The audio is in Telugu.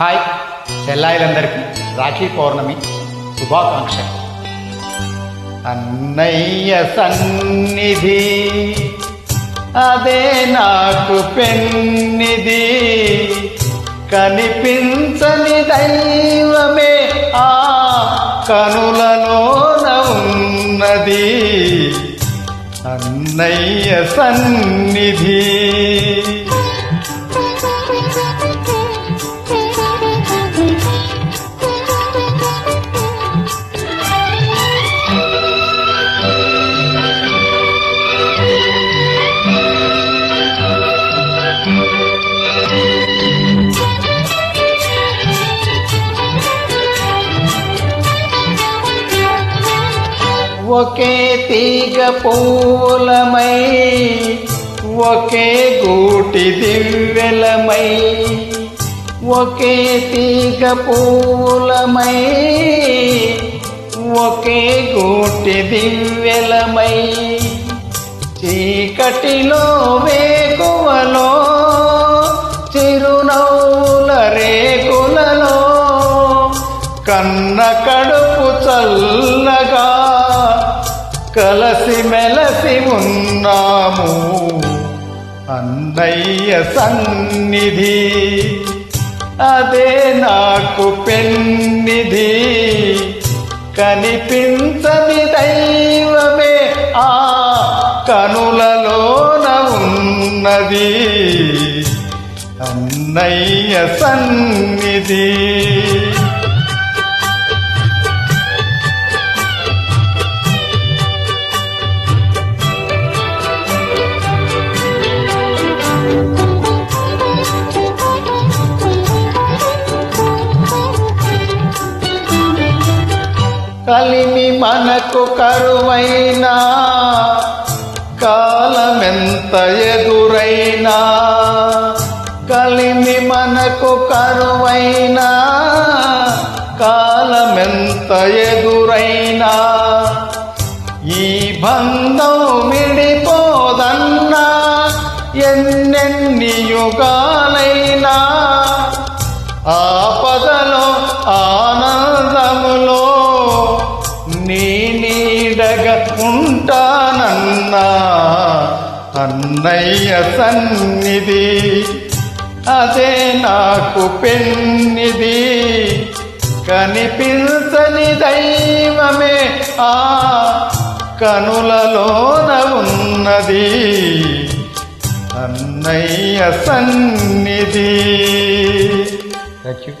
హాయ్ చెల్లాయిలందరికీ రాఖీ పౌర్ణమి శుభాకాంక్ష అన్నయ్య సన్నిధి అదే నాకు పెన్నిది కనిపించని దైవమే ఆ కనులలోన ఉన్నది. అన్నయ్య సన్నిధి ఒకే తీగ పూలమై ఒకే గూటి దివ్యలమై ఒకే తీగ పూలమై ఒకే గూటి దివ్యలమై. చీకటిలో వేకువలో చిరునవ్వుల రేకులలో కన్న కడుపు చల్ల కలసి మెలసి ఉన్నాము. అన్నయ్య సన్నిధి అదే నాకు పెన్నిధి. కనిపించని దైవమే ఆ కనులలోన ఉన్నది. అన్నయ్య సన్నిధి. కలిమి మనకు కరువైనా కాలమెంత ఎదురైనా కలిమి మనకు కరువైనా కాలమెంత ఎదురైనా ఈ బంధం విడిపోదన్నా ఎన్నెన్ని యుగాలైనా ఆపదలో ఆనందములో ఉంటానన్నా అన్నయ్య సన్నిధి అదే నాకు పెన్నిది కనిపించని దైవమే ఆ కనులలోన ఉన్నది. అన్నయ్య సన్నిధి. Thank you